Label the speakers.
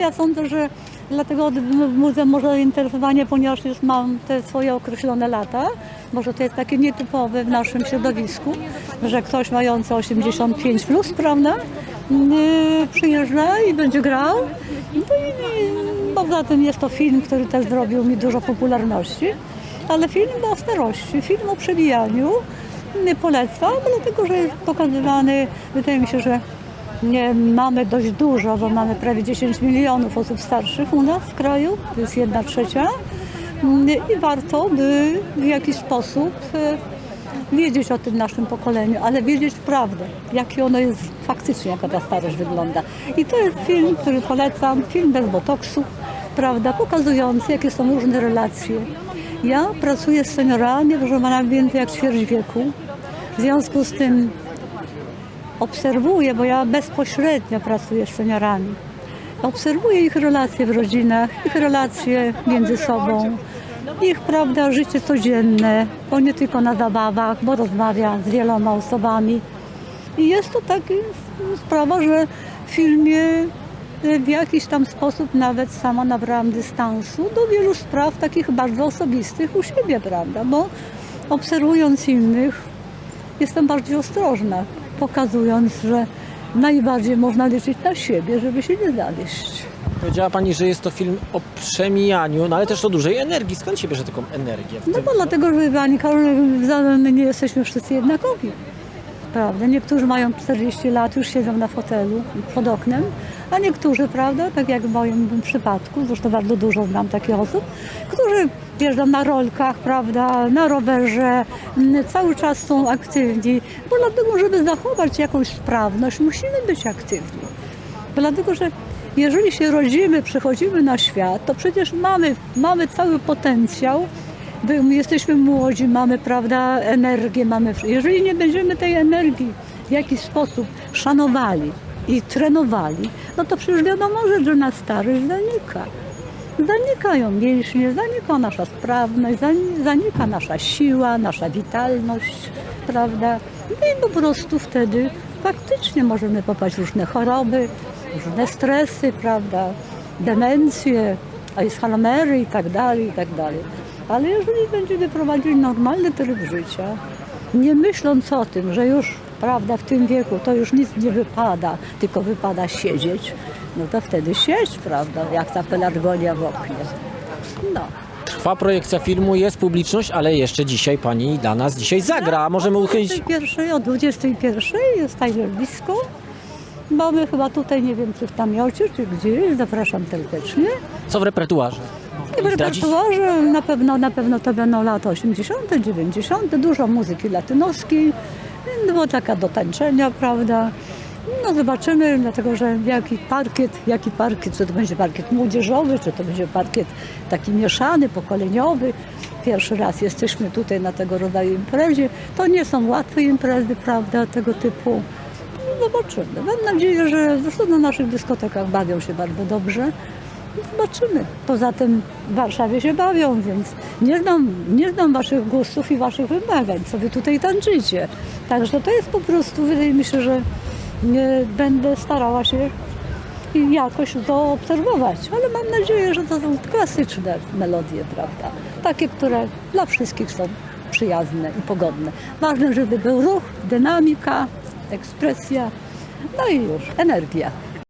Speaker 1: Ja sądzę, że dlatego muzeum może zainteresowanie, ponieważ już mam te swoje określone lata. Może to jest takie nietypowe w naszym środowisku, że ktoś mający 85 plus, prawda, przyjeżdża i będzie grał. No i poza tym jest to film, który też zrobił mi dużo popularności, ale film o starości, film o przebijaniu. Polecam, dlatego że jest pokazywany, wydaje mi się, że nie mamy dość dużo, bo mamy prawie 10 milionów osób starszych u nas w kraju, to jest jedna trzecia. I warto by w jakiś sposób e, wiedzieć o tym naszym pokoleniu, ale wiedzieć prawdę, jakie ono jest faktycznie, jaka ta starość wygląda. I to jest film, który polecam, film bez botoksu, prawda, pokazujący, jakie są różne relacje. Ja pracuję z seniorami, proszę pana, więcej jak ćwierć wieku. W związku z tym obserwuję, bo ja bezpośrednio pracuję z seniorami. Obserwuję ich relacje w rodzinach, ich relacje między sobą, ich prawda, życie codzienne, bo nie tylko na zabawach, bo rozmawia z wieloma osobami. I jest to taka sprawa, że w filmie w jakiś tam sposób nawet sama nabrałam dystansu do wielu spraw takich bardzo osobistych u siebie, prawda? Bo obserwując innych, jestem bardziej ostrożna, pokazując, że najbardziej można liczyć na siebie, żeby się nie zawieść.
Speaker 2: Powiedziała Pani, że jest to film o przemijaniu, no ale też o dużej energii. Skąd się bierze taką energię? W
Speaker 1: No
Speaker 2: tym?
Speaker 1: bo dlatego, że Pani Karol, my nie jesteśmy wszyscy jednakowi. Prawda? Niektórzy mają 40 lat, już siedzą na fotelu pod oknem, a niektórzy, prawda, tak jak w moim przypadku, zresztą bardzo dużo znam takich osób, którzy jeżdżą na rolkach, prawda, na rowerze, cały czas są aktywni, bo dlatego, żeby zachować jakąś sprawność, musimy być aktywni. Dlatego, że jeżeli się rodzimy, przychodzimy na świat, to przecież mamy, mamy cały potencjał. Jesteśmy młodzi, mamy prawda, energię, mamy. Jeżeli nie będziemy tej energii w jakiś sposób szanowali i trenowali, no to przecież wiadomo, że, na starość zanika. Zanikają mięśnie, zanika nasza sprawność, zani- zanika nasza siła, nasza witalność, prawda? No i po prostu wtedy faktycznie możemy popaść w różne choroby, różne stresy, prawda? Demencje, Alzheimery i tak dalej, i tak dalej. Ale jeżeli będziemy prowadzili normalny tryb życia, nie myśląc o tym, że już prawda, w tym wieku to już nic nie wypada, tylko wypada siedzieć, no to wtedy siedź, prawda, jak ta pelargonia w oknie. No.
Speaker 2: Trwa projekcja filmu, jest publiczność, ale jeszcze dzisiaj Pani dla nas dzisiaj zagra. Możemy
Speaker 1: o
Speaker 2: uchylić...
Speaker 1: 21, o 21 jest blisko. Mamy chyba tutaj, nie wiem, czy w namiocie, czy gdzieś. Zapraszam serdecznie.
Speaker 2: Co w repertuarze?
Speaker 1: I w
Speaker 2: Zdradzić?
Speaker 1: repertuarze na pewno, na pewno to będą lata 80., 90., dużo muzyki latynoskiej, no taka do tańczenia, prawda. No zobaczymy, dlatego że jaki parkiet, jaki parkiet, czy to będzie parkiet młodzieżowy, czy to będzie parkiet taki mieszany, pokoleniowy. Pierwszy raz jesteśmy tutaj na tego rodzaju imprezie. To nie są łatwe imprezy, prawda, tego typu. No Zobaczymy. Mam nadzieję, że zresztą na naszych dyskotekach bawią się bardzo dobrze. Zobaczymy. Poza tym w Warszawie się bawią, więc nie znam, nie znam waszych gustów i waszych wymagań, co wy tutaj tańczycie. Także to jest po prostu, wydaje mi się, że nie będę starała się jakoś to obserwować, ale mam nadzieję, że to są klasyczne melodie, prawda? Takie, które dla wszystkich są przyjazne i pogodne. Ważne, żeby był ruch, dynamika, ekspresja, no i już, energia.